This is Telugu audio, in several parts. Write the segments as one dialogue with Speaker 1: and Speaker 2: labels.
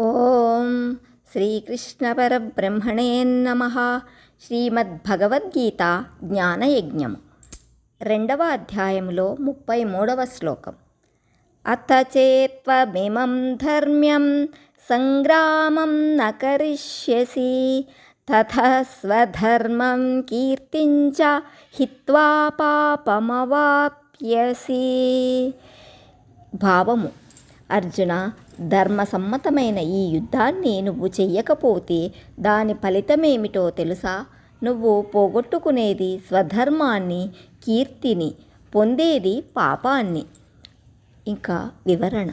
Speaker 1: ఓం శ్రీకృష్ణపరబ్రహ్మణే నమ. శ్రీమద్భగవద్గీత జ్ఞానయజ్ఞము రెండవ అధ్యాయములో ముప్పై మూడవ శ్లోకం. అత చేత్వమిమం ధర్మ్యం సంగ్రామం న కరిష్యసి తథ స్వధర్మం కీర్తించ హిత్వా పాపమవాప్యసి. భావము. అర్జున ధర్మసమ్మతమైన ఈ యుద్ధాన్ని నువ్వు చెయ్యకపోతే దాని ఫలితమేమిటో తెలుసా? నువ్వు పోగొట్టుకునేది స్వధర్మాన్ని కీర్తిని పొందేది పాపాన్ని. ఇంకా వివరణ.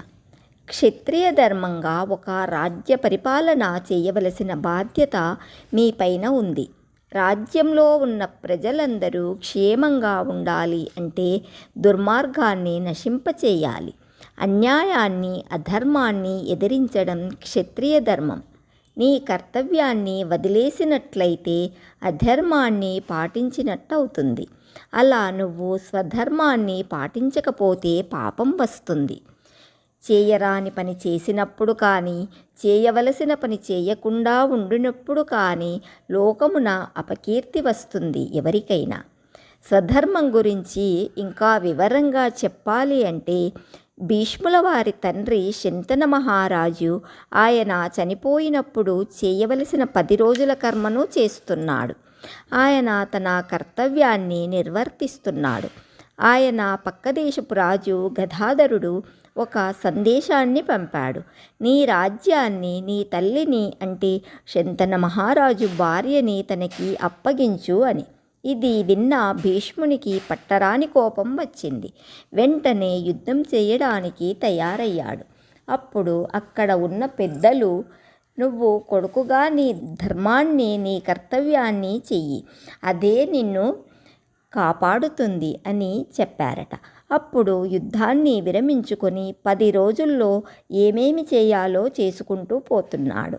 Speaker 1: క్షత్రియ ధర్మంగా ఒక రాజ్య పరిపాలన చేయవలసిన బాధ్యత మీపైన ఉంది. రాజ్యంలో ఉన్న ప్రజలందరూ క్షేమంగా ఉండాలి అంటే దుర్మార్గాన్ని నశింపచేయాలి. అన్యాయాన్ని అధర్మాన్ని ఎదిరించడం క్షత్రియ ధర్మం. నీ కర్తవ్యాన్ని వదిలేసినట్లయితే అధర్మాన్ని పాటించినట్టవుతుంది. అలా నువ్వు స్వధర్మాన్ని పాటించకపోతే పాపం వస్తుంది. చేయరాని పని చేసినప్పుడు కానీ చేయవలసిన పని చేయకుండా ఉండినప్పుడు కానీ లోకమున అపకీర్తి వస్తుంది ఎవరికైనా. స్వధర్మం గురించి ఇంకా వివరంగా చెప్పాలి అంటే భీష్ముల వారి తండ్రి శంతన మహారాజు ఆయన చనిపోయినప్పుడు చేయవలసిన పది రోజుల కర్మను చేస్తున్నాడు. ఆయన తన కర్తవ్యాన్ని నిర్వర్తిస్తున్నాడు. ఆయన పక్కదేశపు రాజు గదాధరుడు ఒక సందేశాన్ని పంపాడు. నీ రాజ్యాన్ని నీ తల్లిని అంటే శంతన మహారాజు భార్యని తనకి అప్పగించు అని. ఇది విన్న భీష్మునికి పట్టరాని కోపం వచ్చింది. వెంటనే యుద్ధం చేయడానికి తయారయ్యాడు. అప్పుడు అక్కడ ఉన్న పెద్దలు నువ్వు కొడుకుగా నీ ధర్మాన్ని నీ కర్తవ్యాన్ని చెయ్యి. అదే నిన్ను కాపాడుతుంది అని చెప్పారట. అప్పుడు యుద్ధాన్ని విరమించుకొని పది రోజుల్లో ఏమేమి చేయాలో చేసుకుంటూ పోతున్నాడు.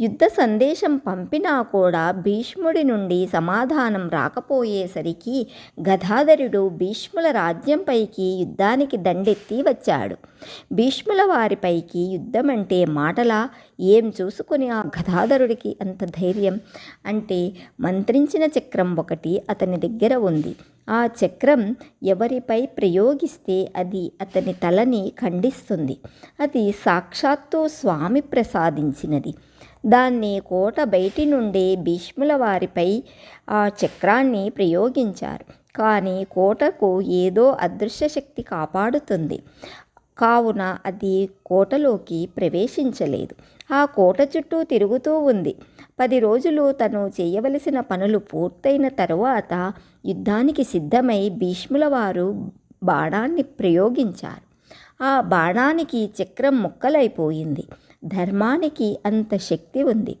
Speaker 1: యుద్ధ సందేశం పంపినా కూడా భీష్ముడి నుండి సమాధానం రాకపోయేసరికి గదాధరుడు భీష్ముల రాజ్యంపైకి యుద్ధానికి దండెత్తి వచ్చాడు. భీష్ముల వారిపైకి యుద్ధం అంటే మాటలా? ఏం చూసుకుని ఆ గదాధరుడికి అంత ధైర్యం? అంటే మంత్రించిన చక్రం ఒకటి అతని దగ్గర ఉంది. ఆ చక్రం ఎవరిపై ప్రయోగిస్తే అది అతని తలని ఖండిస్తుంది. అది సాక్షాత్తు స్వామి ప్రసాదించినది. దాన్ని కోట బయటి నుండి భీష్ముల వారిపై ఆ చక్రాన్ని ప్రయోగించారు. కానీ కోటకు ఏదో అదృశ్య శక్తి కాపాడుతుంది. కావున అది కోటలోకి ప్రవేశించలేదు. ఆ కోట చుట్టూ తిరుగుతూ ఉంది. పది రోజులు తను చేయవలసిన పనులు పూర్తయిన తరువాత యుద్ధానికి సిద్ధమై భీష్ముల వారు బాణాన్ని ప్రయోగించారు. ఆ బాణానికి చక్రం ముక్కలైపోయింది. ధర్మానికి అంత శక్తి ఉంది.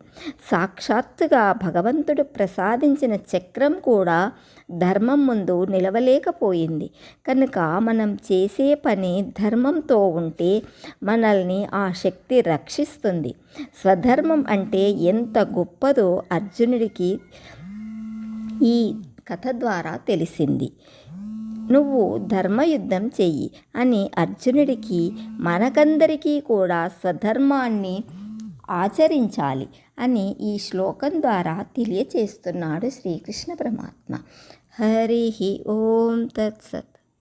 Speaker 1: సాక్షాత్తుగా భగవంతుడు ప్రసాదించిన చక్రం కూడా ధర్మం ముందు నిలవలేకపోయింది. కనుక మనం చేసే పని ధర్మంతో ఉంటే మనల్ని ఆ శక్తి రక్షిస్తుంది. స్వధర్మం అంటే ఎంత గొప్పదో అర్జునుడికి ఈ కథ ద్వారా తెలిసింది. నువ్వు ధర్మయుద్ధం చెయ్యి అని అర్జునుడికి మనకందరికీ కూడా స్వధర్మాన్ని ఆచరించాలి అని ఈ శ్లోకం ద్వారా తెలియచేస్తున్నాడు శ్రీకృష్ణ పరమాత్మ. హరి ఓం తత్సత్.